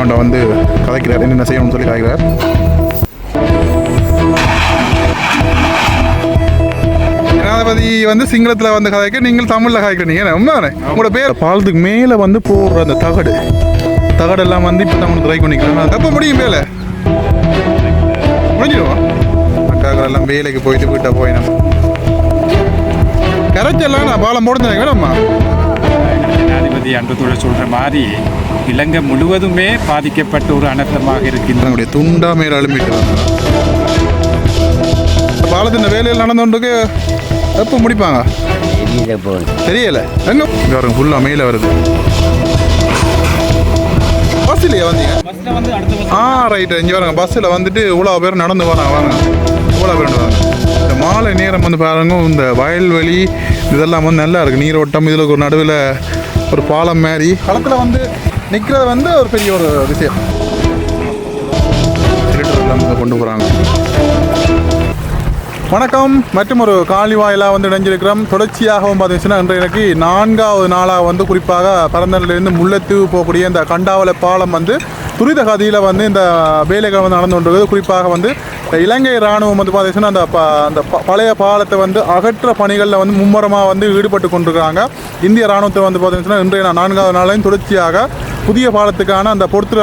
Commando வந்து கதைக்கிறார் என்னென்ன செய்யணும்னு சொல்லி கதைக்கிறார் ஜனாதிபதி வந்து சிங்களத்தில் வந்து கதைக்க நீங்கள் தமிழில் கதைக்கிறீங்க உண்மைதானே? உங்களோட பேர்? பாலத்துக்கு மேலே வந்து போடுற அந்த தகடு. தகடெல்லாம் வந்து இப்போ தமிழ் ட்ரை பண்ணிக்கலாம். எப்போ முடியும் வேலை? முடிஞ்சிடுவோம் எல்லாம் வேலைக்கு போயிட்டு வீட்டை போயினோம். கரைச்செல்லாம் நான் பாலம் போடுறேன் வேணாம்மா ஜனாதிபதி அன்புத்துறை சொல்ற மாதிரி இலங்கை முழுவதுமே பாதிக்கப்பட்ட ஒரு அனர்த்தமாக இருக்கின்ற நம்முடைய துண்டா மேல அலும்பிட்டு பாலத்தின் வேலையில் நடந்துருக்கு எப்போ முடிப்பாங்க? தெரியல எங்க? இங்க பாருங்க ஃபுல்லாக மேலே வருது. பஸ் இல்லையா வந்தீங்க ஆ ரைட்டு இங்கே பாருங்க பஸ்ஸில் வந்துட்டு இவ்வளோ பேர் நடந்து வராங்க வாங்க. இவ்வளோ பேர் வராங்க. இந்த மாலை நேரம் வந்து பாருங்க இந்த வயல்வெளி இதெல்லாம் வந்து நல்லா இருக்குது நீரோட்டம் இதில் ஒரு நடுவில் ஒரு பாலம் மாதிரி. களத்தில் வந்து நிற்கிறது வந்து ஒரு பெரிய ஒரு விஷயம். கொண்டு போகிறாங்க வணக்கம். மற்றும் ஒரு காலி வாயிலாக வந்து இணைஞ்சிருக்கிறோம். தொடர்ச்சியாகவும் பார்த்தீங்கன்னா இன்றைக்கு நான்காவது நாளாக வந்து குறிப்பாக பரந்தனிலிருந்து முல்லைத்தீவு போகக்கூடிய இந்த கண்டாவளை பாலம் வந்து துரித கதியில் வந்து இந்த வேலைகள் வந்து நடந்து கொண்டிருக்குது. குறிப்பாக வந்து இலங்கை இராணுவம் வந்து பார்த்தீங்கன்னா அந்த ப அந்த பழைய பாலத்தை வந்து அகற்ற பணிகளில் வந்து மும்முரமாக வந்து ஈடுபட்டு கொண்டிருக்கிறாங்க. இந்திய இராணுவத்தை வந்து பார்த்தீங்கன்னா இன்றைய நான்காவது நாளையும் தொடர்ச்சியாக புதிய பாலத்துக்கான அந்த பொருத்துற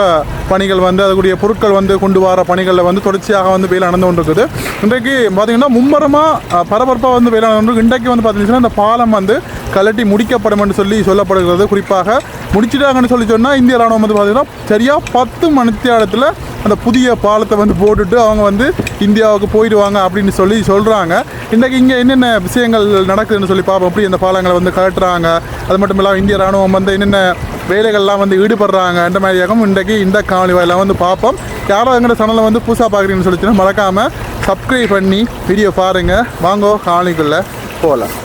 பணிகள் வந்து அதுக்குரிய பொருட்கள் வந்து கொண்டு வர பணிகளில் வந்து தொடர்ச்சியாக வந்து வேலை நடந்து கொண்டிருக்குது. இன்றைக்கு பார்த்தீங்கன்னா மும்மரமாக பரபரப்பாக வந்து வேலை நடந்து இன்றைக்கு வந்து பார்த்தீங்கன்னா இந்த பாலம் வந்து கலட்டி முடிக்கப்படும் என்று சொல்லி சொல்லப்படுகிறது. குறிப்பாக முடிச்சிட்டாங்கன்னு சொல்லி சொன்னால் இந்திய ராணுவம் வந்து பார்த்தீங்கன்னா சரியாக பத்து மணித்தியாலத்தில் அந்த புதிய பாலத்தை வந்து போட்டுட்டு அவங்க வந்து இந்தியாவுக்கு போயிடுவாங்க அப்படின்னு சொல்லி சொல்கிறாங்க இன்றைக்கு இங்கே என்னென்ன விஷயங்கள் நடக்குதுன்னு சொல்லி பார்ப்போம். எப்படி இந்த பாலங்களை வந்து கழட்டுறாங்க. அது மட்டும் இல்லாமல் இந்திய ராணுவம் வந்து என்னென்ன வேலைகள்லாம் வந்து ஈடுபடுறாங்க இந்த மாதிரியாகவும் இன்றைக்கு இந்த காணொலி வாயிலாம் வந்து பார்ப்போம். யாரோ எங்களோட சேனலை வந்து புதுசாக பார்க்குறீங்கன்னு சொல்லிச்சுன்னா மறக்காமல் சப்ஸ்கிரைப் பண்ணி வீடியோ பாருங்கள் வாங்கோ காணொலிக்குள்ளே போகலாம்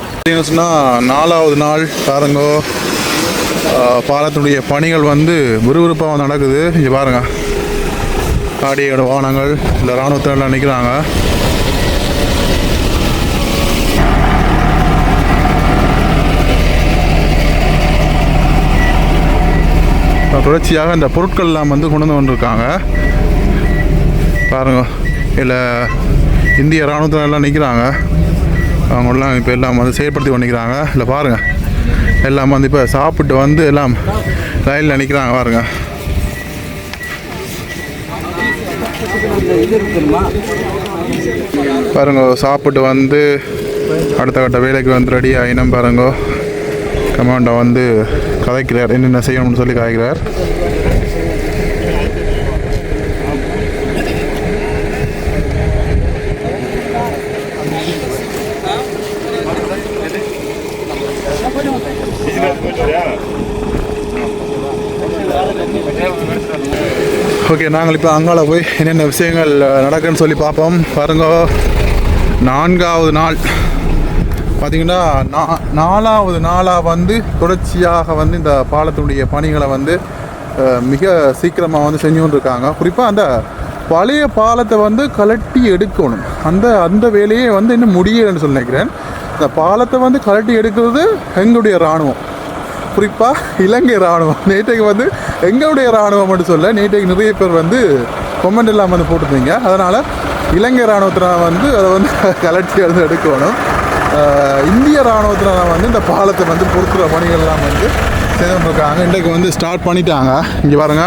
சொன்னால் நாலாவது நாள் பாருங்கோ. பாலத்தினுடைய பணிகள் வந்து விறுவிறுப்பாக நடக்குது. இங்கே பாருங்கள் காடியோட வாகனங்கள் இந்த இராணுவத்தினர்லாம் நிற்கிறாங்க தொடர்ச்சியாக இந்த பொருட்கள்லாம் வந்து கொண்டு வந்து கொண்டிருக்காங்க. பாருங்க இல்லை இந்திய இராணுவத்தில் எல்லாம் நிற்கிறாங்க அவங்களாம் இப்போ எல்லாம் வந்து செயல்படுத்தி பண்ணிக்கிறாங்க இல்லை பாருங்கள் எல்லாம் வந்து இப்போ சாப்பிட்டு வந்து எல்லாம் ரயிலில் நிற்கிறாங்க பாருங்கள் பாருங்க சாப்பிட்டு வந்து அடுத்த கட்ட வேலைக்கு வந்து ரெடி ஆகினம் பாருங்க. கமாண்டோ வந்து கதைக்கிறார் என்னென்ன செய்யணும்னு சொல்லி கதைக்கிறார். ஓகே நாங்கள் இப்போ அங்கால போய் என்னென்ன விஷயங்கள் நடக்குன்னு சொல்லி பார்ப்போம். பாருங்க நான்காவது நாள். பார்த்தீங்கன்னா நா- நாலாவது நாளாக வந்து தொடர்ச்சியாக வந்து இந்த பாலத்தினுடைய பணிகளை வந்து மிக சீக்கிரமாக வந்து செஞ்சு இருக்காங்க குறிப்பாக அந்த பழைய பாலத்தை வந்து கலட்டி எடுக்கணும். அந்த அந்த வேலையே வந்து இன்னும் முடியலைன்னு சொல்லி நினைக்கிறேன். இந்த பாலத்தை வந்து கலட்டி எடுக்கிறது எங்களுடைய இராணுவம். குறிப்பாக இலங்கை இராணுவம் நேற்றைக்கு வந்து எங்களுடைய இராணுவம் மட்டும் சொல்ல நேற்றைக்கு நிறைய பேர் வந்து கொமெண்ட் எல்லாம் வந்து போட்டிருந்தீங்க. அதனால் இலங்கை இராணுவத்தினால் வந்து அதை வந்து கலட்டி எடுத்து எடுக்கணும். இந்திய இராணுவத்தினால் வந்து இந்த பாலத்தை வந்து பொறுத்துற பணிகள்லாம் வந்து செய்துருக்காங்க இன்றைக்கு வந்து ஸ்டார்ட் பண்ணிட்டாங்க. இங்கே பாருங்க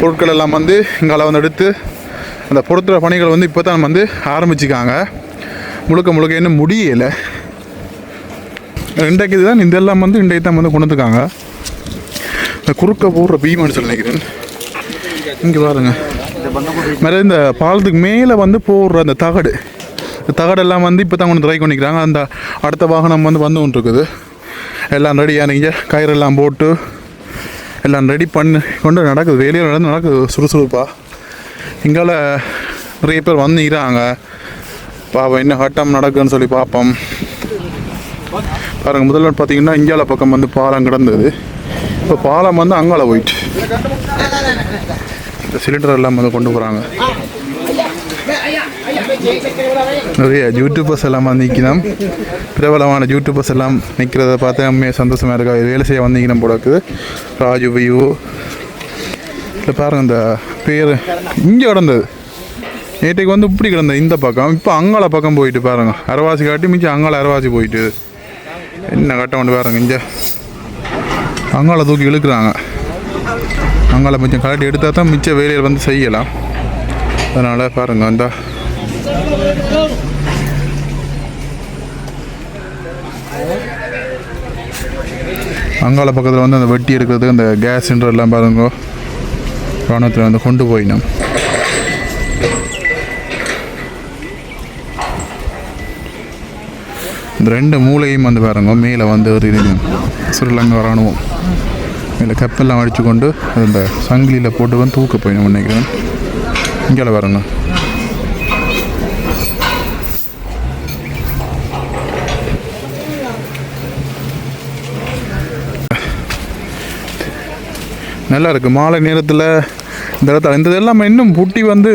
பொருட்கள் எல்லாம் வந்து இங்கால வந்து எடுத்து அந்த பொருத்துகிற பணிகள் வந்து இப்போ தான் வந்து ஆரம்பிச்சிக்காங்க. முழுக்க முழுக்க இன்னும் முடியலை. இன்றைக்கு இதுதான் எல்லாம் வந்து இன்றைக்கு தான் வந்து கொண்டு வந்துருக்காங்க இந்த குறுக்க போடுற பீமான்னு சொல்லி நினைக்கிறேன். இங்கே பாருங்க. மேலே இந்த பாலத்துக்கு மேலே வந்து போடுற அந்த தகடு. இந்த தகடெல்லாம் வந்து இப்போ தான் கொண்டு ட்ரை பண்ணிக்கிறாங்க. அந்த அடுத்த வாகனம் வந்து வந்து கொண்டு இருக்குது எல்லாம் ரெடியாக நீங்கள் கயிறெல்லாம் போட்டு எல்லாம் ரெடி பண்ணி கொண்டு நடக்குது. வேலையில் நடந்து நடக்குது. சுறுசுறுப்பாக இங்கால நிறைய பேர் வந்துக்கிறாங்க பாப்போம் என்ன கட்டம் நடக்குதுன்னு சொல்லி பார்ப்போம் பாருங்க முதல்ல பார்த்தீங்கன்னா இந்தியாவில் பக்கம் வந்து பாலம் கிடந்தது. இப்போ பாலம் வந்து அங்கால போயிட்டு. இந்த சிலிண்டர் எல்லாம் வந்து கொண்டு போகிறாங்க நிறைய யூடியூபர்ஸ் எல்லாம் வந்து நிற்கணும் பிரபலமான யூடியூபர்ஸ் எல்லாம் நிற்கிறத பார்த்து அம்மையாக சந்தோஷமாக இருக்கா? வேலை செய்ய வந்து நிற்கணும் போல இருக்குது. ராஜு வியூ இல்லை பாருங்கள் இந்த பேர் இங்கே கிடந்தது. நேற்றைக்கு வந்து இப்படி கிடந்தது. இந்த பக்கம். இப்போ அங்காள பக்கம் போயிட்டு பாருங்க. அரவாசி காட்டி மிச்சம் அங்காள அரவாசி போயிட்டு. என்ன கட்டம் கொண்டு பாருங்க இங்கே. அங்கால தூக்கி இழுக்கிறாங்க. அங்காள மிச்சம் கலட்டி எடுத்தால் தான் மிச்ச வேலையில் வந்து செய்யலாம். அதனால் பாருங்க அந்த அங்காள பக்கத்தில் வந்து அந்த வெட்டி எடுக்கிறதுக்கு அந்த கேஸ் சிலிண்டர் எல்லாம் பாருங்க ராணுவத்தில் வந்து கொண்டு போயினோம். இந்த ரெண்டு மூளையும் வந்து பாருங்க. மேலே வந்து ஒரு இது ஸ்ரீலங்கா இராணுவம் மேலே கப்பெல்லாம் அடித்து கொண்டு அந்த இந்த சங்கிலியில் போட்டு வந்து தூக்க போயிடும் நினைக்கிறேன். இங்கே பாருங்க. நல்லா இருக்குது மாலை நேரத்தில் இந்த இடத்துல இந்த இதெல்லாம் இன்னும் புட்டி வந்து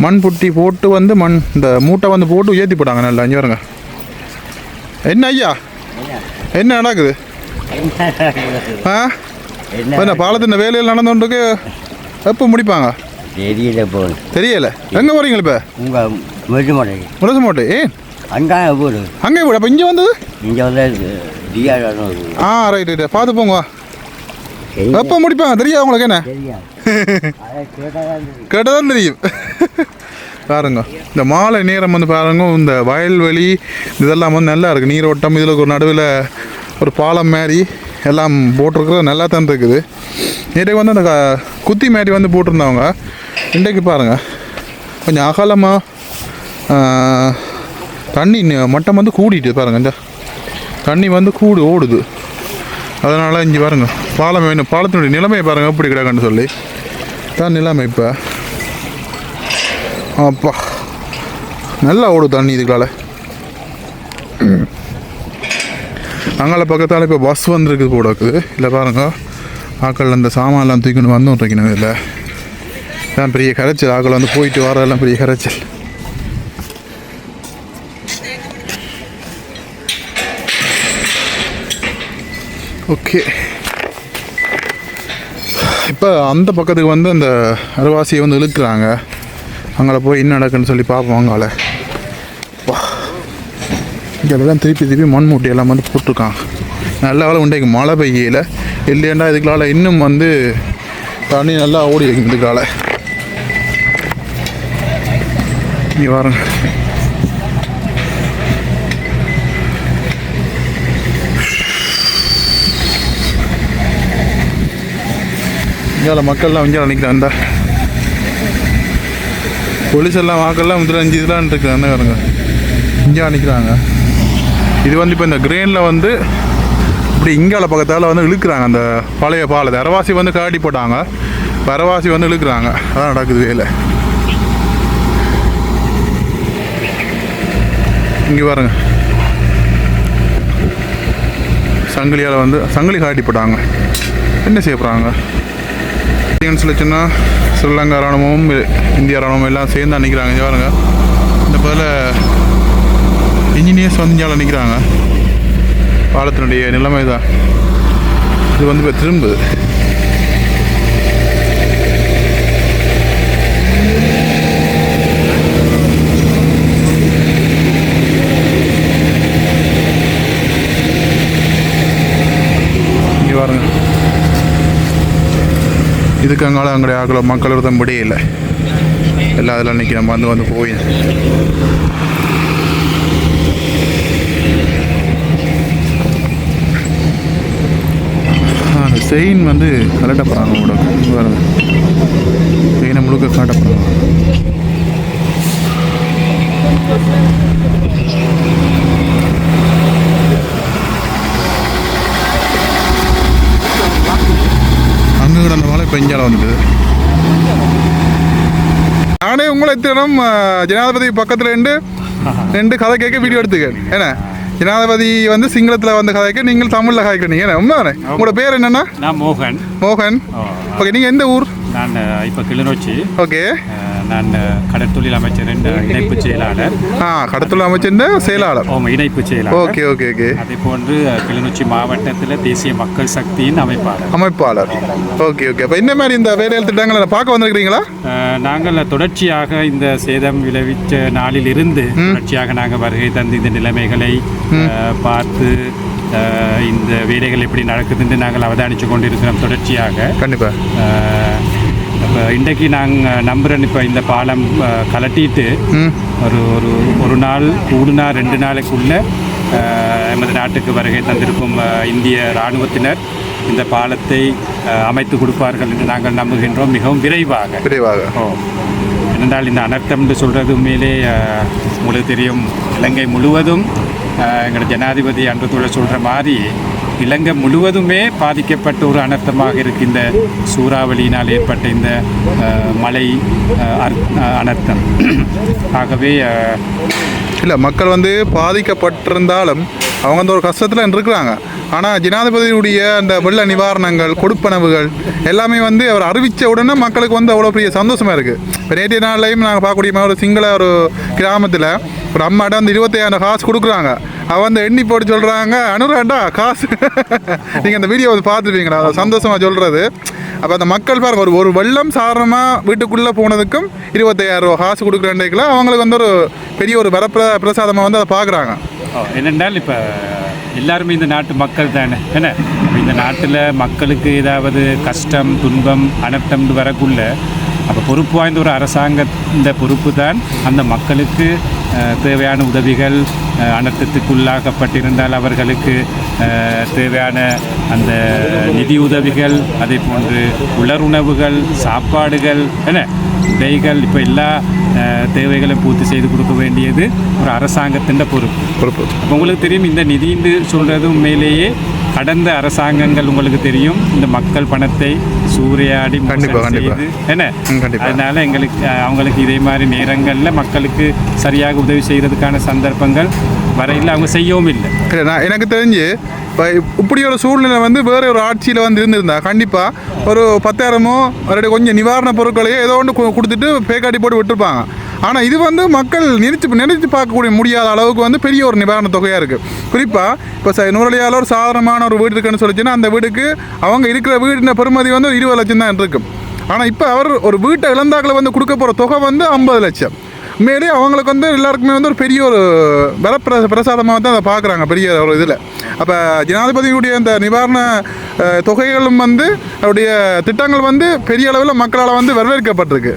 மண் புட்டி போட்டு வந்து மண் இந்த மூட்டை வந்து போட்டு உயர்த்தி போட்டாங்க நல்லா. இங்கே வருங்க என்ன ஐயா? என்ன நடக்குது? ஆ? என்ன பாலத்தின் வேலையில் நடந்துருக்கு எப்போ முடிப்பாங்க? தெரியல போகுது தெரியல. எங்கே போகிறீங்க இப்போ? உங்கள் மெட்டு மாட்டேங்க முரசு மாட்டே ஏ அங்காங்க போடு. அங்கே போய் அப்போ இங்கே வந்தது? இங்கே வந்து ஆ ரைட் ரைட் பார்த்து போங்க. எப்போ முடிப்பாங்க? தெரியாது உங்களுக்கு என்ன? கேட்டதான் தெரியும். பாருங்க இந்த மாலை நேரம் வந்து பாருங்க இந்த வயல்வெளி இதெல்லாம் வந்து நல்லா இருக்குது நீரோட்டம் இதில் ஒரு நடுவில் ஒரு பாலம் மாதிரி எல்லாம் போட்டிருக்கிறது நல்லா தான் இருக்குது. நேற்றைக்கு வந்து அந்த க- குத்தி மாதிரி வந்து போட்டிருந்தவங்க இன்றைக்கு பாருங்க கொஞ்சம் அகலமாக தண்ணி மட்டம் வந்து கூடிட்டு பாருங்கள் இந்த தண்ணி வந்து கூடு ஓடுது. அதனால் இங்கே பாருங்கள் பாலம் வேணும். பாலத்தினுடைய நிலைமையை பாருங்க எப்படி கிடக்குன்னு சொல்லி. தான் நிலைமை இப்போ. அப்பா. நல்லா ஓடும் தண்ணி இதுக்களால். அங்கால பக்கத்தால் இப்போ பஸ் வந்துருக்குது கூட இருக்குது. இல்லை பாருங்க. ஆக்கள் அந்த சாமான்லாம் தூக்கின்னு வந்துட்டு வைக்கணும் இதில். தான் பெரிய கரைச்சல். ஆக்கள் வந்து போயிட்டு வரதெல்லாம் பெரிய கரைச்சல். ஓகே. இப்போ அந்த பக்கத்துக்கு வந்து அந்த அருவாசியை வந்து இழுக்கிறாங்க. அங்கே போய் என்ன நடக்குன்னு சொல்லி பார்ப்போம் அங்கால. இங்கெல்லாம் திருப்பி திருப்பி மண் மூட்டை எல்லாம் வந்து போட்டிருக்காங்க. நல்ல வேலை உண்டைக்கு மழை பெய்யல. இல்லையாண்டா இதுக்களால் இன்னும் வந்து தண்ணி நல்லா ஓடி இருக்கும் இதுக்கால இங்கே வரேன் இங்கே மக்கள்லாம் இங்கே நிற்கிறான் இந்த போலீஸ் எல்லாம் வாக்கெல்லாம் முதல்ல அஞ்சு இதெல்லாம் இருக்குது என்ன பாருங்க. இங்கே நிற்கிறாங்க இது வந்து இப்போ இந்த கிரெயினில் வந்து இப்படி இங்கால பக்கத்தால் வந்து இழுக்கிறாங்க. அந்த பழைய பாலத்தை. அரவாசி வந்து காட்டி போட்டாங்க. இப்ப வந்து இழுக்கிறாங்க. அதான் நடக்குது வேலை. இங்கே பாருங்க. சங்கிலியால் வந்து சங்கிலி காட்டி போட்டாங்க. என்ன செய்யப்படுறாங்க பார்த்தீங்கன்னு சொல்லி சொன்னால் ஸ்ரீலங்கா ராணுவமும் இந்தியா ராணுவம் எல்லாம் சேர்ந்து நிற்கிறாங்க இங்கே பாருங்க. இந்த பதில் இன்ஜினியர்ஸ் வந்து இங்கே நிற்கிறாங்க பாலத்தினுடைய நிலைமை தான். இது வந்து இப்போ திரும்புது இங்கே பாருங்க இதுக்கு அங்கால அங்கே ஆகல மக்கள் இருந்த முடியல. எல்லாம் இன்றைக்கி நம்ம வந்து வந்து போய். அந்த செயின் வந்து கரெக்டாக போகிறாங்க உங்களோட செயினை முழுக்க காட்ட போகிறாங்க இப்போ இஞ்சால வந்துடுது நானே உங்களை தினம் ஜனாதிபதி பக்கத்தில் ரெண்டு ரெண்டு கதை கேட்க வீடியோ எடுத்துக்கேன். என்ன? ஜனாதிபதி வந்து சிங்களத்தில் வந்து கதைக்க நீங்கள் தமிழில் கதைக்கிறீங்க என்ன உண்மைதானே? உங்களோட பேர் என்னன்னா? நான் மோகன். மோகன். ஓகே நீங்கள் எந்த ஊர்? நான் இப்போ கிளிநொச்சி. ஓகே. நான் கடற்தொழில் அமைச்சர் என்ற இணைப்பு செயலாளர். ஆ கடத்தல் அமைச்சிருந்த செயலாளர். ஓம் இணைப்பு செயலாளர். Okay okay okay. அதே போன்று கிளிநொச்சி மாவட்டத்தில் தேசிய மக்கள் சக்தியின் அமைப்பாளர். அமைப்பாளர். Okay okay. அப்போ இந்த மாதிரி இந்த வேலையில் திட்டங்களை பார்க்க வந்திருக்கிறீங்களா? நாங்கள் தொடர்ச்சியாக இந்த சேதம் விளைவித்த நாளிலிருந்து தொடர்ச்சியாக நாங்கள் வருகை தந்து இந்த நிலைமைகளை பார்த்து இந்த வேலைகள் எப்படி நடக்குதுன்னு நாங்கள் அவதானித்து கொண்டிருக்கிறோம். தொடர்ச்சியாக கண்டிப்பாக இன்றைக்கு நாங்கள் நம்புகிறேன் இப்போ இந்த பாலம் கலட்டிட்டு ஒரு ஒரு ஒரு நாள் கூடு நாள் ரெண்டு நாளைக்குள்ள எமது நாட்டுக்கு வருகை தந்திருக்கும் இந்திய இராணுவத்தினர் இந்த பாலத்தை அமைத்து கொடுப்பார்கள் என்று நாங்கள் நம்புகின்றோம். மிகவும் விரைவாக. விரைவாக. ஓ. என்னென்றால் இந்த அனர்த்தம் என்று சொல்கிறது உண்மையிலே உங்களுக்கு தெரியும் இலங்கை முழுவதும் எங்களோட ஜனாதிபதி அன்றத்தோட சொல்கிற மாதிரி இலங்கை முழுவதுமே பாதிக்கப்பட்ட ஒரு அனர்த்தமாக இருக்கின்ற இந்த சூறாவளியினால் ஏற்பட்ட இந்த மழை அனர்த்தம். ஆகவே இல்லை மக்கள் வந்து பாதிக்கப்பட்டிருந்தாலும் அவங்க வந்து ஒரு கஷ்டத்தில் இருக்கிறாங்க ஆனால் ஜனாதிபதியுடைய அந்த வெள்ள நிவாரணங்கள் கொடுப்பனவுகள் எல்லாமே வந்து அவர் அறிவித்த உடனே மக்களுக்கு வந்து அவ்வளோ பெரிய சந்தோஷமாக இருக்குது இப்போ நேற்றைய நாள்லையும் நாங்கள் பார்க்கக்கூடிய ஒரு சிங்கள ஒரு கிராமத்தில் ஒரு அம்மாட்ட வந்து இருபத்தையாயிரம் காசு கொடுக்குறாங்க. அவ வந்து எண்ணி போட்டு சொல்கிறாங்க அனுராண்டா காசு. நீங்கள் அந்த வீடியோ வந்து பார்த்துருப்பீங்களா? அதை சந்தோஷமாக சொல்கிறது அப்போ அந்த மக்கள் பாருங்க ஒரு ஒரு வெள்ளம் சாதாரணமாக வீட்டுக்குள்ளே போனதுக்கும் இருபத்தையாயிரம் ரூபா காசு கொடுக்குறேன்டைக்குள்ள அவங்களுக்கு வந்து ஒரு பெரிய ஒரு வரப்பிர பிரசாதமாக வந்து அதை பார்க்குறாங்க. என்னென்றால் இப்போ எல்லாருமே இந்த நாட்டு மக்கள் தானே என்ன? இந்த நாட்டில் மக்களுக்கு ஏதாவது கஷ்டம் துன்பம் அனர்த்தம் வரக்குள்ள அப்போ பொறுப்பு வாய்ந்த ஒரு அரசாங்க இந்த பொறுப்பு தான் அந்த மக்களுக்கு தேவையான உதவிகள் அனர்த்தத்துக்குள்ளாக்கப்பட்டிருந்தால் அவர்களுக்கு தேவையான அந்த நிதி உதவிகள் அதே போன்று உலருணவுகள் சாப்பாடுகள் என்ன உடைகள் இப்போ எல்லா தேவைகளையும் பூர்த்தி செய்து கொடுக்க வேண்டியது ஒரு அரசாங்கத்தின் பொறுப்பு. பொறுப்பு. உங்களுக்கு தெரியும் இந்த நிதின்னு சொல்கிறது உண்மையிலேயே கடந்த அரசாங்கங்கள் உங்களுக்கு தெரியும் இந்த மக்கள் பணத்தை சூறையாடி. செய்து என்ன. அதனால எங்களுக்கு அவங்களுக்கு இதே மாதிரி நேரங்களில் மக்களுக்கு சரியாக உதவி செய்கிறதுக்கான சந்தர்ப்பங்கள் வரையில் அவங்க செய்யவும் இல்லை நான் எனக்கு தெரிஞ்சு இப்போ இப்படி ஒரு சூழ்நிலை வந்து வேற ஒரு ஆட்சியில் வந்து இருந்திருந்தா கண்டிப்பாக ஒரு பத்தாயிரமோ அவருடைய கொஞ்சம் நிவாரண பொருட்களையோ ஏதோ ஒன்று கொடுத்துட்டு பேக்காட்டி போட்டு விட்டுருப்பாங்க ஆனால் இது வந்து மக்கள் நினைச்சு நினைச்சு பார்க்கக்கூடிய முடியாத அளவுக்கு வந்து பெரிய ஒரு நிவாரண தொகையாக இருக்குது குறிப்பாக இப்போ ச நுரலியால் ஒரு சாதாரணமான ஒரு வீடு இருக்குன்னு சொல்லிச்சுன்னா அந்த வீடுக்கு அவங்க இருக்கிற வீடின பெருமதி வந்து ஒரு இருபது லட்சம் தான் இருக்கும் ஆனால் இப்போ அவர் ஒரு வீட்டை இழந்தாக்களை வந்து கொடுக்க போகிற தொகை வந்து ஐம்பது லட்சம். மேலே அவங்களுக்கு வந்து எல்லாருக்குமே வந்து ஒரு பெரிய ஒரு வரப்பிர பிரசாதமாக தான் அதை பார்க்குறாங்க பெரிய ஒரு இதில். அப்போ ஜனாதிபதியுடைய அந்த நிவாரண தொகைகளும் வந்து அவருடைய திட்டங்கள் வந்து பெரிய அளவில் மக்களால் வந்து வரவேற்கப்பட்டிருக்கு.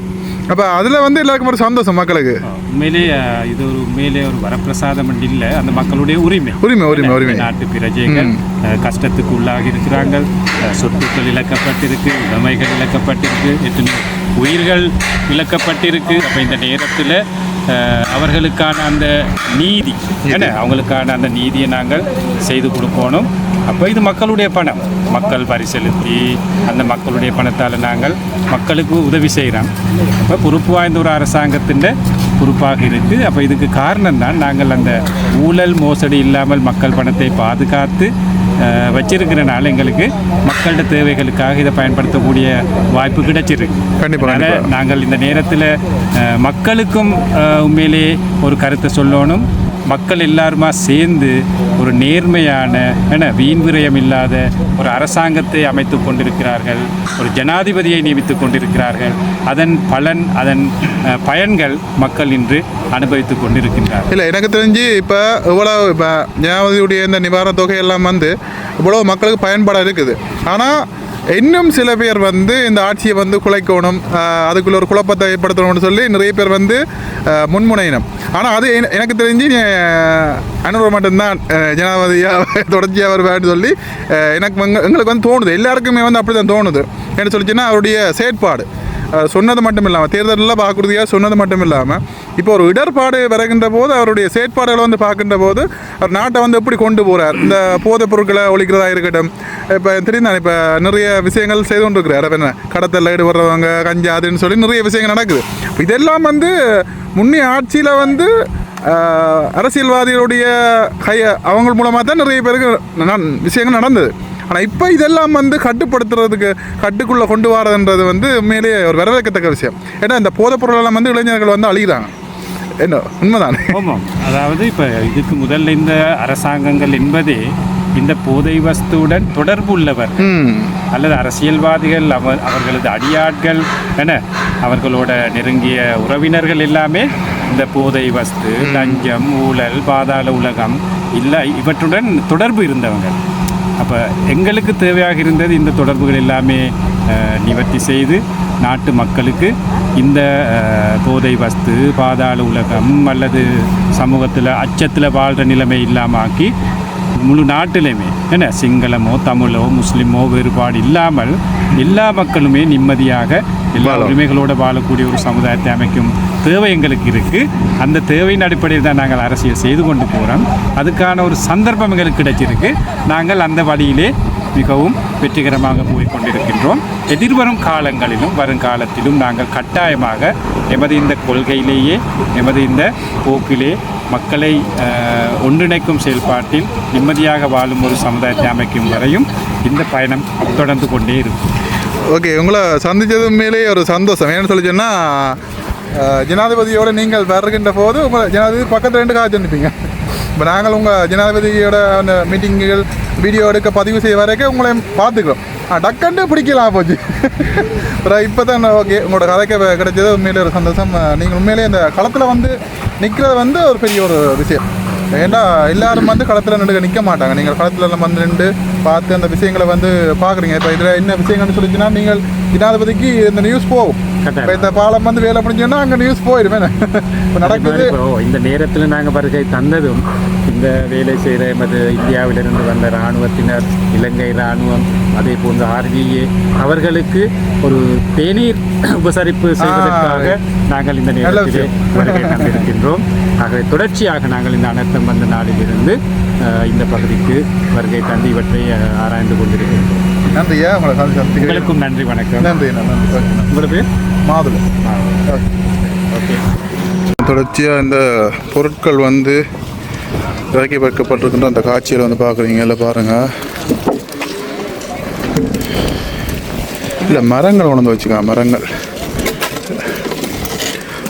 அப்போ அதில் வந்து எல்லாருக்கும் ஒரு சந்தோஷம் மக்களுக்கு. உண்மையிலே அஹ், இது ஒரு உண்மையிலே ஒரு வரப்பிரசாதம் இல்லை. அந்த மக்களுடைய உரிமை. உரிமை உரிமை உரிமை. நாட்டு பிரஜைகள் கஷ்டத்துக்கு உள்ளாகி இருக்கிறாங்க சொத்துக்கள் இழக்கப்பட்டிருக்கு உடைமைகள் இழக்கப்பட்டிருக்கு எத்தனை உயிர்கள் இழக்கப்பட்டிருக்கு. அப்போ இந்த நேரத்தில் அவர்களுக்கான அந்த நீதி என்ன? அவங்களுக்கான அந்த நீதியை நாங்கள் செய்து கொடுக்கணும். அப்போ இது மக்களுடைய பணம். மக்கள் பரிசெலுத்தி அந்த மக்களுடைய பணத்தால் நாங்கள் மக்களுக்கு உதவி செய்கிறோம் அப்போ பொறுப்பு வாய்ந்த ஒரு அரசாங்கத்தின் பொறுப்பாக இருக்குது அப்போ இதுக்கு காரணம் தான் நாங்கள் அந்த ஊழல் மோசடி இல்லாமல் மக்கள் பணத்தை பாதுகாத்து வச்சிருக்கிறனால எங்களுக்கு மக்களோட தேவைகளுக்காக இதை பயன்படுத்தக்கூடிய வாய்ப்பு கிடைச்சிருக்கு கண்டிப்பா, அதனால கண்டிப்பா. நாங்கள் இந்த நேரத்தில் மக்களுக்கும் அஹ், உண்மையிலே ஒரு கருத்தை சொல்லணும் மக்கள் எல்லாருமா சேர்ந்து ஒரு நேர்மையான என்ன வீண் விரயம் இல்லாத ஒரு அரசாங்கத்தை அமைத்து கொண்டிருக்கிறார்கள் ஒரு ஜனாதிபதியை நியமித்து கொண்டிருக்கிறார்கள். அதன் பலன் அதன் பயன்கள் மக்கள் இன்று அனுபவித்துக் கொண்டிருக்கின்றார் இல்லை எனக்கு தெரிஞ்சு இப்போ இவ்வளோ இப்போ ஜனாதிபதியுடைய இந்த நிவாரண தொகையெல்லாம் வந்து இவ்வளோ மக்களுக்கு பயன்பாடாக இருக்குது. ஆனால் இன்னும் சில பேர் வந்து இந்த ஆட்சியை வந்து குலைக்கணும் அதுக்குள்ள ஒரு குழப்பத்தை ஏற்படுத்தணும்னு சொல்லி நிறைய பேர் வந்து முன்முனையினம் ஆனால் அது எனக்கு தெரிஞ்சு அனுபவம் மட்டும்தான் ஜனாதிபதியாக தொடர்ச்சியாக வருவார்னு சொல்லி எனக்கு எங்களுக்கு வந்து தோணுது. எல்லாருக்குமே வந்து அப்படி தான் தோணுது. என்ன சொல்லிச்சுன்னா அவருடைய செயற்பாடு. சொன்னது மட்டும் இல்லாமல் தேர்தலில் வாக்குறுதியாக சொன்னது மட்டும் இல்லாமல் இப்போ ஒரு இடர்பாடு வருகின்ற போது அவருடைய செயற்பாடுகளை வந்து பார்க்கின்ற போது அவர் நாட்டை வந்து எப்படி கொண்டு போகிறார் இந்த போதைப் பொருட்களை ஒழிக்கிறதா இருக்கட்டும் இப்போ தெரியும் இப்போ நிறைய விஷயங்கள் செய்து கொண்டு இருக்கிறார் அப்ப என்ன? கடத்தலில் ஈடுபடுறவங்க கஞ்சா அதுன்னு சொல்லி நிறைய விஷயங்கள் நடக்குது. இதெல்லாம் வந்து முன்னே ஆட்சியில் வந்து அரசியல்வாதிகளுடைய கை அவங்க மூலமாக தான் நிறைய பேருக்கு ந- விஷயங்கள் நடந்தது. ஆனால் இப்போ இதெல்லாம் வந்து கட்டுப்படுத்துறதுக்கு கட்டுக்குள்ளே கொண்டு வரதுன்றது வந்து உண்மையிலேயே ஒரு வரவேற்கத்தக்க விஷயம். ஏன்னா இந்த போதைப் பொருளெல்லாம் வந்து இளைஞர்கள் வந்து அழிகிறாங்க என்ன உண்மைதானே? ஆமாம் அதாவது இப்போ இதுக்கு முதல்ல இந்த அரசாங்கங்கள் என்பதே இந்த போதை வஸ்துவுடன் தொடர்பு உள்ளவர். அல்லது அரசியல்வாதிகள் அவர் அவர்களது அடியாட்கள் என அவர்களோட நெருங்கிய உறவினர்கள் எல்லாமே இந்த போதை வஸ்து லஞ்சம் ஊழல் பாதாள உலகம் இல்லை இவற்றுடன் தொடர்பு இருந்தவங்க. அப்போ எங்களுக்கு தேவையாக இருந்தது இந்த தொடர்புகள் எல்லாமே நிவர்த்தி செய்து நாட்டு மக்களுக்கு இந்த போதை வஸ்து பாதாள உலகம் அல்லது சமூகத்தில் அச்சத்தில் வாழ்கிற நிலைமை இல்லாமல் ஆக்கி முழு நாட்டிலையுமே என்ன? சிங்களமோ தமிழோ முஸ்லீமோ வேறுபாடு இல்லாமல் எல்லா மக்களுமே நிம்மதியாக எல்லா. உரிமைகளோடு வாழக்கூடிய ஒரு சமுதாயத்தை அமைக்கும் தேவை எங்களுக்கு இருக்குது அந்த தேவையின் அடிப்படையில் தான் நாங்கள் அரசியல் செய்து கொண்டு போகிறோம் அதுக்கான ஒரு சந்தர்ப்பம் எங்களுக்கு கிடைச்சிருக்கு. நாங்கள் அந்த வழியிலே மிகவும் வெற்றிகரமாக போய் கொண்டிருக்கின்றோம். எதிர்வரும் காலங்களிலும் வருங்காலத்திலும் நாங்கள் கட்டாயமாக எமது இந்த கொள்கையிலேயே எமது இந்த போக்கிலே மக்களை ஒன்றிணைக்கும் செயல்பாட்டில் நிம்மதியாக வாழும் ஒரு சமுதாயத்தை அமைக்கும் வரையும் இந்த பயணம் தொடர்ந்து கொண்டே இருக்கும். ஓகே உங்களை சந்தித்தது மேலே ஒரு சந்தோஷம். ஏன்னு சொல்லி சொன்னால் ஜனாதிபதியோட நீங்கள் வருகின்ற போது உங்களை ஜனாதிபதி பக்கத்தில் ரெண்டு காய்ச்சி இருப்பீங்க இப்போ நாங்கள் உங்கள் ஜனாதிபதியோட அந்த மீட்டிங்குகள் வீடியோ எடுக்க பதிவு செய்ய வரைக்கும் உங்களை பார்த்துக்கிறோம். ஆ டக்கண்டு பிடிக்கலாம் போச்சு அப்புறம் இப்போ தான் ஓகே உங்களோட கதைக்கு கிடைச்சது உண்மையிலே ஒரு சந்தோஷம். நீங்கள் உண்மையிலேயே இந்த களத்தில் வந்து நிற்கிறது வந்து ஒரு பெரிய ஒரு விஷயம். ஏன்னா எல்லாரும் வந்து களத்தில் நின்று நிற்க மாட்டாங்க. நீங்கள் களத்தில் எல்லாம் வந்து நின்று பார்த்து அந்த விஷயங்களை வந்து பார்க்குறீங்க. இப்போ இதில் என்ன விஷயங்கள்னு சொல்லிச்சுன்னா நீங்கள் ஜனாதிபதிக்கு இந்த நியூஸ் போகும். இப்போ இந்த பாலம் வந்து வேலை முடிஞ்சோன்னா அங்கே நியூஸ் போயிடுமே. இப்போ நடக்குது. இந்த நேரத்தில் நாங்கள் வருகை தந்ததும் இந்த வேலை செய்கிற எமது இந்தியாவிலிருந்து வந்த இராணுவத்தினர் இலங்கை இராணுவம் அதே போன்று ஆர்விஏ அவர்களுக்கு ஒரு தேநீர் உபசரிப்பு செய்வதற்காக நாங்கள் இந்த நேரத்திலே. வருகை தந்திருக்கின்றோம். ஆகவே தொடர்ச்சியாக நாங்கள் இந்த அனர்த்தம் வந்த நாளிலிருந்து இந்த பகுதிக்கு வருகை தந்து இவற்றை ஆராய்ந்து கொண்டிருக்கின்றோம். நன்றி ஏன் உங்களை சந்திச்சு உங்களுக்கும் நன்றி வணக்கம். நன்றி நன்றி. மாதுளை ஓகே. தொடர்ச்சியாக இந்த பொருட்கள் வந்து இறக்கி வைக்கப்பட்டிருக்கின்ற அந்த காட்சியில் வந்து பார்க்குறீங்க. இல்லை பாருங்கள் இல்லை மரங்கள் உணர்ந்து வச்சுக்கோங்க மரங்கள்.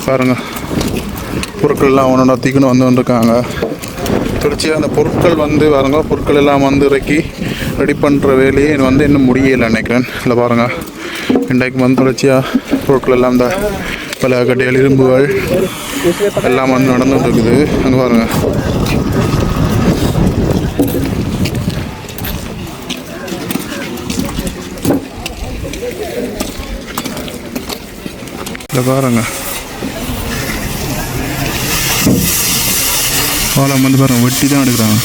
பாருங்கள் பொருட்கள்லாம் ஒன்று ஒன்று வந்து வந்துருக்காங்க தொடர்ச்சியாக அந்த பொருட்கள் வந்து பாருங்க பொருட்கள் எல்லாம் வந்து இறக்கி ரெடி பண்ணுற வேலையை வந்து இன்னும் முடியலை நினைக்கிறேன். இல்லை பாருங்கள் இன்றைக்கு வந்து தொடர்ச்சியாக பொருட்கள் எல்லாம் இந்த பல கட்டைகள் இரும்புகள் எல்லாம் வந்து நடந்துகிட்டு இருக்குது. அங்கே பாருங்கள் இதை பாருங்க பாலம் வந்து பாருங்க வெட்டி தான் எடுக்கிறாங்க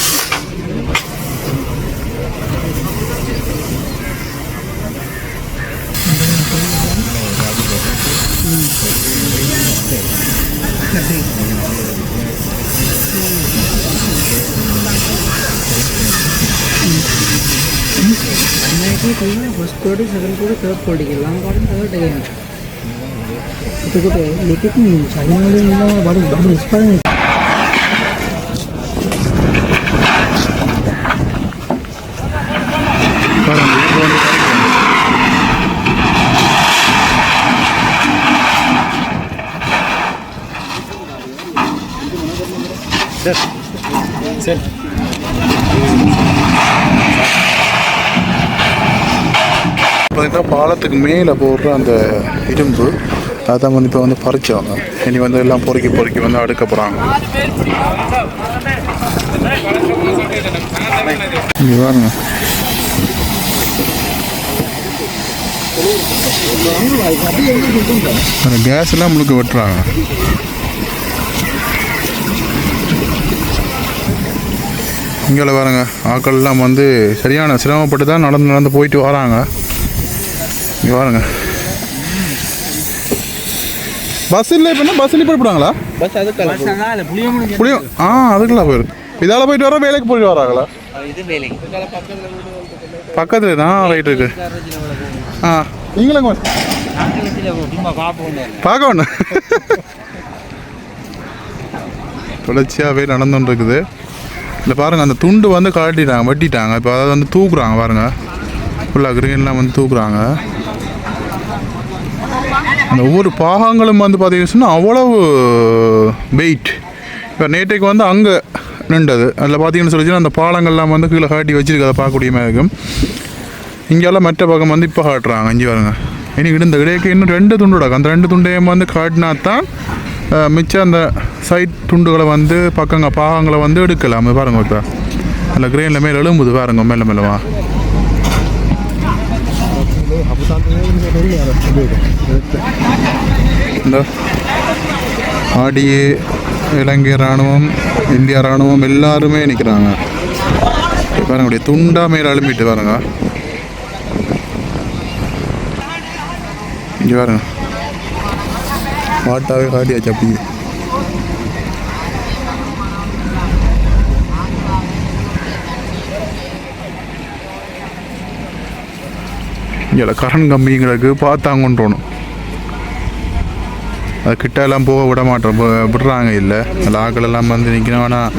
అన్నిటికీ కూడా ఫస్ట్ కోటి సెకండ్ కోటి థర్డ్ 어떻게 예쁘게 பாலத்துக்கு மேலே போடுற அந்த இரும்பு அதான் வந்து இப்போ வந்து பறிச்சவங்க இனி வந்து எல்லாம் பொறுக்கி பொறுக்கி வந்து அடுக்க போகிறாங்க இங்கே பாருங்க. அந்த கேஸ் எல்லாம் முழுக்க வெட்டுறாங்க. இங்கே பாருங்க ஆக்கள்லாம் வந்து சரியான சிரமப்பட்டு தான் நடந்து நடந்து போயிட்டு வராங்க. இங்கே பாருங்க. பஸ் இல்லை இப்போ என்ன பஸ்ஸில் போய்விடுவாங்களா புளியும் ஆ அதுக்கெல்லாம் போயிருக்கு இதால் போயிட்டு வர வேலைக்கு போயிட்டு வராங்களா பக்கத்தில் தான் ரைட் இருக்கு. ஆ நீங்களும் பார்க்க ஒன்று தொடர்ச்சியாகவே நடந்துட்டு இருக்குது. இல்லை பாருங்கள் அந்த துண்டு வந்து கழட்டிட்டாங்க வெட்டிட்டாங்க. இப்போ அதாவது வந்து தூக்குறாங்க பாருங்கள் ஃபுல்லாக கிரீன்லாம் வந்து தூக்குறாங்க. அந்த ஒவ்வொரு பாகங்களும் வந்து பார்த்தீங்கன்னு சொன்னால் அவ்வளவு வெயிட் இப்போ நேற்றைக்கு வந்து அங்கே நின்றது. அதில் பார்த்தீங்கன்னு சொல்லிச்சுன்னா அந்த பாலங்கள்லாம் வந்து கீழே காட்டி வச்சிருக்கு அதை பார்க்கக்கூடிய மாதிரி இருக்கும். இங்கெல்லாம் மற்ற பக்கம் வந்து இப்போ காட்டுறாங்க. இங்கே பாருங்க. இனி இந்த இடையக்கு இன்னும் ரெண்டு துண்டு கிடக்கு. அந்த ரெண்டு துண்டையும் வந்து காட்டினா தான் மிச்சம் அந்த சைட் துண்டுகளை வந்து பக்கங்க பாகங்களை வந்து எடுக்கலாம். இது பாருங்க இப்போ. அதில் கிரெயினில் மேலே எழும்புது பாருங்க மேலே மேலவா இந்த ஆடியே இலங்கை இராணுவம் இந்தியா இராணுவம் எல்லாருமே நிற்கிறாங்க பாருங்க அப்படியே துண்டா மேலே அழும்பிட்டு பாருங்க. இங்கே பாருங்க. பாட்டாவே காட்டியாச்சு அப்படியே. இங்கே கரண்ட் கம்பிங்களுக்கு பார்த்தாங்கன்றோணும். அது கிட்டெல்லாம் போக விட மாட்டோம். விடுறாங்க இல்லை. அதில் ஆக்களெல்லாம் வந்து நிற்கணும் ஆனால்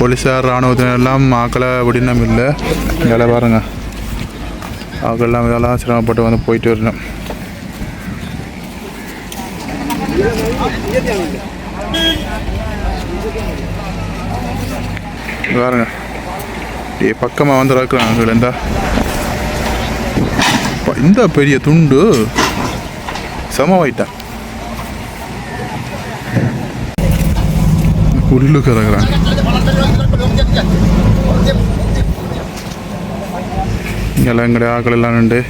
போலீஸார் இராணுவத்தினர் எல்லாம் ஆக்களை விடணும் இல்லை. வேலை பாருங்க. ஆக்கள் எல்லாம் இதெல்லாம் சிரமப்பட்டு வந்து போயிட்டு வரணும். பாருங்க. டே பக்கமாக வந்து இறக்குறாங்க. இந்த இந்த பெரிய துண்டு. செம உள்ளு கறகுறான் இங்கெல்லாம் எங்களுடைய ஆக்கள் எல்லாம் நின்று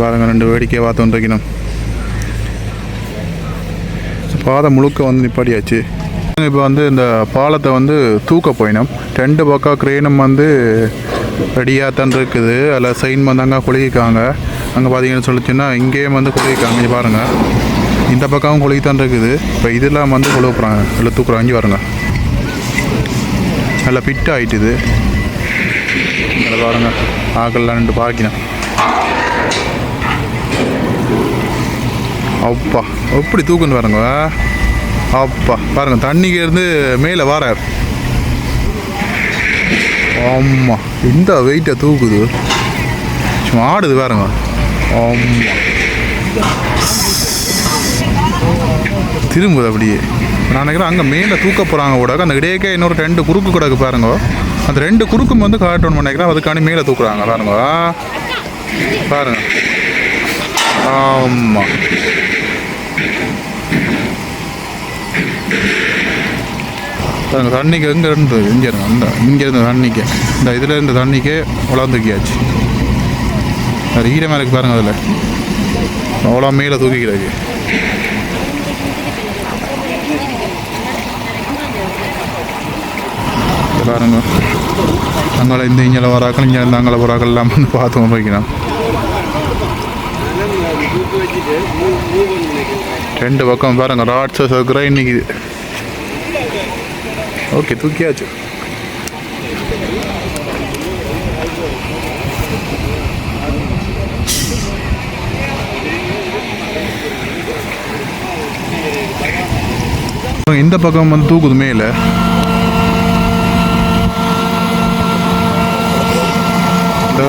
பாருங்க ரெண்டு வேடிக்கையை பார்த்து இருக்கணும் பாதை முழுக்க வந்து நிப்பாடியாச்சு இப்போ வந்து இந்த பாலத்தை வந்து தூக்க போயினோம். ரெண்டு பக்கம் கிரேனும் வந்து ரெடியாக தான் இருக்குது அதில் சைன் வந்தாங்க அங்கே குளிக்காங்க அங்கே பார்த்தீங்கன்னு சொல்லிச்சுன்னா இங்கேயும் வந்து குளிக்காங்க இங்கே பாருங்கள் இந்த பக்கமும் குளிக்கத்தான் இருக்குது. இப்போ இதெல்லாம் வந்து குழு இல்லை தூக்குறாங்க. இங்கே பாருங்க. நல்லா ஃபிட் ஆகிட்டுது அதில் பாருங்க. ஆக்கள்லாம் ரெண்டு பார்க்கினேன் அப்பா எப்படி தூக்குன்னு பாருங்க. அப்பா பாருங்க. தண்ணிக்கு இருந்து மேலே வர. ஆமாம் இந்த வெயிட்டை தூக்குது. சும்மா ஆடுது பாருங்க. Um, திரும்புது அப்படியே. நான் நினைக்கிறேன் அங்கே மேலே தூக்க போகிறாங்க கூட. அந்த இடையே இன்னொரு ரெண்டு குறுக்கு கிடக்கு பாருங்க. அந்த ரெண்டு குறுக்கும் வந்து காட்டணும்னு நினைக்கிறேன் அதுக்காண்டி மேலே தூக்குறாங்க. பாருங்க. பாருங்க. ஆமாம் பாருங்க தண்ணிக்கு எங்கே இருந்து? இங்கே இருங்க அந்த இங்கே இருந்த தண்ணிக்கு. இந்த இதில் இருந்த தண்ணிக்கே வளர்ந்துக்கியாச்சு. அது ஈரமாக இருக்குது பாருங்க அதில். அவ்வளோ மேலே தூக்கிக்கிறாங்க பாருங்க. அங்கே இந்த இங்கே வராக்கள் இங்கே இருந்து அங்கே வராக்கள் எல்லாம் வந்து பார்த்து வைக்கணும் ரெண்டு பக்கம் பாருங்க ராட்சஸ் இருக்கிற இன்னைக்கு ஓகே தூக்கியாச்சு. இந்த பக்கம் வந்து தூக்குது மேல. இதோ.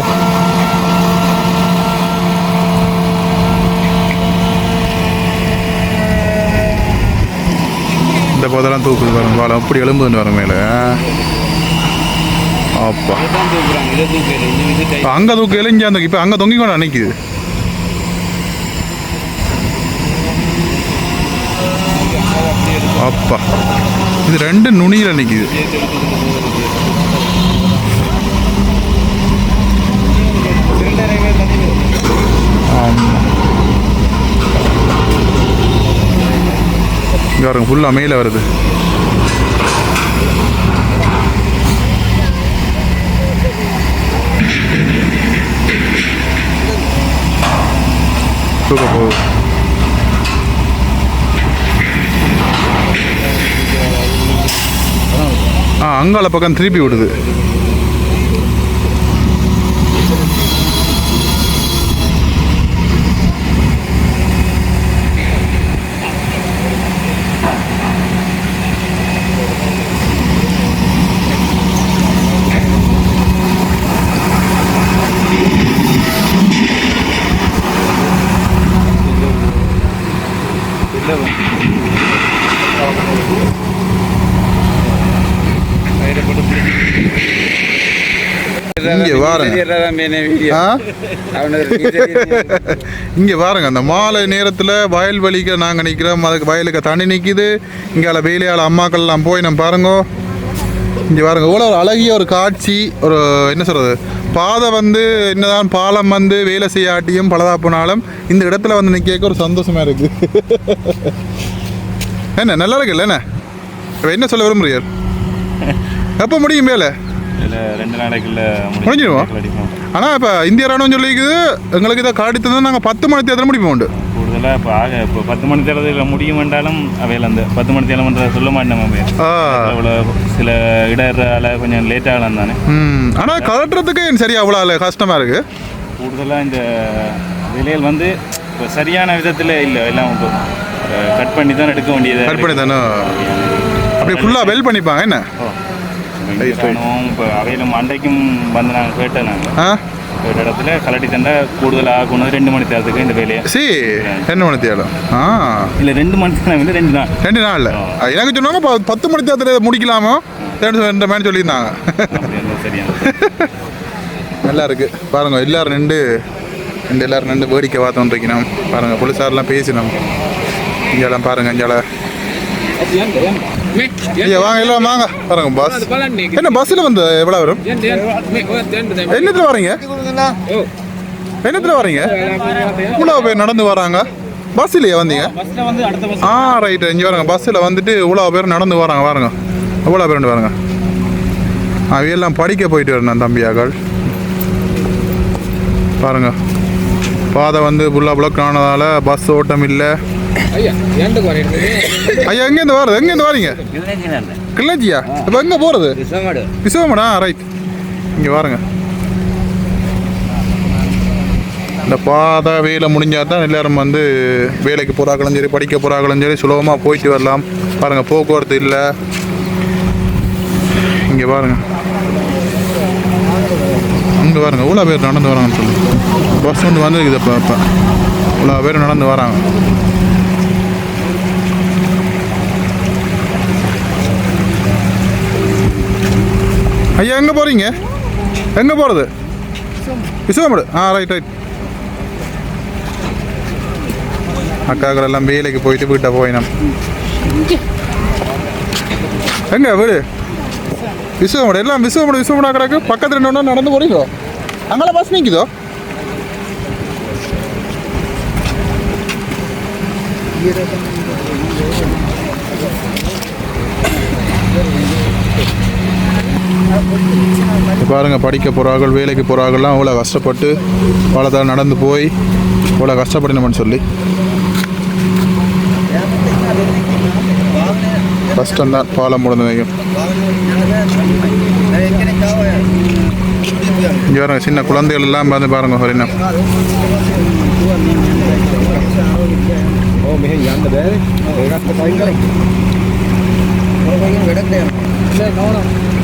இந்த போதெல்லாம் தூக்குது பாருங்க வாழை அப்படி எலும்புன்னு வரும் மேலே. அப்பா. அங்கே இங்கே அந்த இப்போ அங்கே தொங்கி கொண்டு அப்பா. இது ரெண்டு நுனியில் நிற்கிது இங்கே பாருங்க ஃபுல்லாக மேலே வருது. தூக்க போகுது. ஆ அங்கால பக்கம் திருப்பி விடுது. Thank இங்கே வாருங்க. ஆ? இங்கே பாருங்க அந்த மாலை நேரத்தில் வயல்வெளிக்கு நாங்கள் நிற்கிறோம் அதுக்கு வயலுக்கு தண்ணி நிற்கிது இங்கே வேலையால் அம்மாக்கள்லாம் போய் நம்ம பாருங்க. இங்கே பாருங்க இவ்வளோ ஒரு அழகிய ஒரு காட்சி ஒரு என்ன சொல்கிறது பாதை வந்து என்னதான் பாலம் வந்து வேலை செய்யாட்டியும் பலதாப்புனாலும் இந்த இடத்துல வந்து நிற்க ஒரு சந்தோஷமாக இருக்குது என்ன நல்லா இருக்குல்ல என்ன? இப்ப என்ன சொல்ல விரும்புறீர் எப்போ முடியும் இதில் ரெண்டு நாளைக்குள்ள முடிஞ்சிருமா? அடிப்போம் ஆனால் இப்போ இந்திய ராணுவம் சொல்லிக்குது எங்களுக்கு இதை காட்டி நாங்கள் பத்து மணி தேர்தல் முடிப்போம் உண்டு கூடுதலாக இப்போ ஆக இப்போ பத்து மணி தேர்தலில் முடியும் என்றாலும் அவையில் அந்த பத்து மணி தேர்தல் சொல்ல மாட்டேன் சில இடரால கொஞ்சம் லேட் ஆகலாம் தானே. ஆனால் கலட்டுறதுக்கு சரியா அவ்வளோ கஷ்டமாக இருக்குது கூடுதலாக இந்த விலையில் வந்து இப்போ சரியான விதத்தில் இல்லை எல்லாம் கட் பண்ணி தான் எடுக்க வேண்டியது கட் பண்ணி தானே அப்படியே ஃபுல்லாக வெல் பண்ணிப்பாங்க என்ன? இப்போ அவையிலும் அன்றைக்கும் வந்து நாங்கள் கேட்டேன் நாங்கள் கேட்ட இடத்துல கலட்டி தண்டை கூடுதலாக கொண்டு வந்து ரெண்டு மணி தேர்தலுக்கு இந்த வேலையை. சி ரெண்டு மணி தேர்தல் ஆ. இல்லை ரெண்டு மணி தேர்தல் இல்லை ரெண்டு நாள். ரெண்டு நாள் இல்லை எனக்கு சொன்னாங்க பத்து மணி தேர்தல் முடிக்கலாமோ? ரெண்டு ரெண்டு மணி சொல்லியிருந்தாங்க. நல்லா இருக்கு. பாருங்க எல்லாரும் நின்று இந்த எல்லாரும் நின்று வேடிக்கை பார்த்தோம் இருக்கணும் பாருங்க போலீஸாரெலாம் பேசினோம். இங்கெல்லாம் பாருங்க இங்கெல்லாம். ஐயா வாங்க எல்லாம் வாங்க. பாருங்க பஸ் என்ன பஸ்ஸில் வந்து எவ்வளோ வரும்? என்னத்தில் வரீங்க? என்னத்தில் வரீங்க? இவ்வளோ பேர் நடந்து வராங்க. பஸ்ஸிலேயே வந்தீங்க? ஆ ரைட்டு இங்கே பாருங்க பஸ்ஸில் வந்துட்டு இவ்வளோ பேர் நடந்து வராங்க பாருங்க. எவ்வளோ பேர் பாருங்க அவையெல்லாம் படிக்க போயிட்டு வரணும் தம்பியாக்கள். பாருங்க. பாதை வந்து ஃபுல்லாக பிளாக் ஆனதால் பஸ் ஓட்டம் இல்லை. ஐயா எங்கேருந்து வருது எங்கேருந்து வரீங்க? கிள்ளச்சியா இப்போ எங்கே போகிறது விசுவமடா ரைட் இங்கே பாருங்க இந்த பாதை வேலை முடிஞ்சால் தான் எல்லாரும் வந்து வேலைக்கு போகிறாங்களும் சரி படிக்க போகிறாங்களும் சரி சுலபமாக போயிட்டு வரலாம். பாருங்கள் போக்குவரத்து இல்லை. இங்கே பாருங்க அங்கே பாருங்க இவ்வளோ பேர் நடந்து வராங்கன்னு சொல்லி பஸ் வந்து வந்துருக்குது இப்போ இப்போ இவ்வளோ பேர் நடந்து வராங்க. ஐயா எங்கே போகிறீங்க எங்கே போகிறது விசுவமடு ஆ ரைட் ரைட் அக்காக்கள் எல்லாம் வேலைக்கு போயிட்டு வீட்டை போயினோம். எங்க வீடு? விசுவமடு எல்லாம் விசுவமடு விசுவமடா கிடக்கு? பக்கத்தில் ரெண்டு நடந்து போகிறீங்களோ அங்கே பஸ் நிற்குதோ பாருங்கள் பாருங்க படிக்க போகிறார்கள் வேலைக்கு போகிறார்கள்லாம் அவ்வளோ கஷ்டப்பட்டு பலத்தால் நடந்து போய் இவ்வளோ கஷ்டப்படணும்னு சொல்லி. கஷ்டம்தான் பாலம் முடிந்து வைக்கும் இங்கே பாருங்க சின்ன குழந்தைகள் எல்லாம் வந்து பாருங்க ஹரினா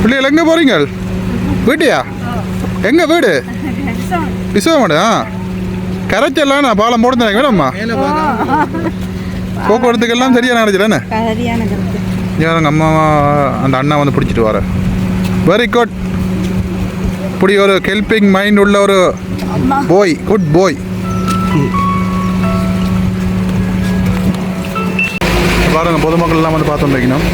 பிள்ளைகள் எங்கே போகிறீங்க வீட்டையா எங்கே வீடு விசுவமாடு ஆ கரைச்செல்லாம் நான் பாலம் போட்டு வேணும்மா போக்குவரத்துக்கெல்லாம் சரியான கருத்து யாருங்க அம்மா அந்த அண்ணா வந்து பிடிச்சிட்டு வர வெரி குட் இப்படி ஒரு ஹெல்பிங் மைண்ட் உள்ள ஒரு போய் குட் போய் பாருங்க பொதுமக்கள்லாம் வந்து பார்த்து வைக்கணும்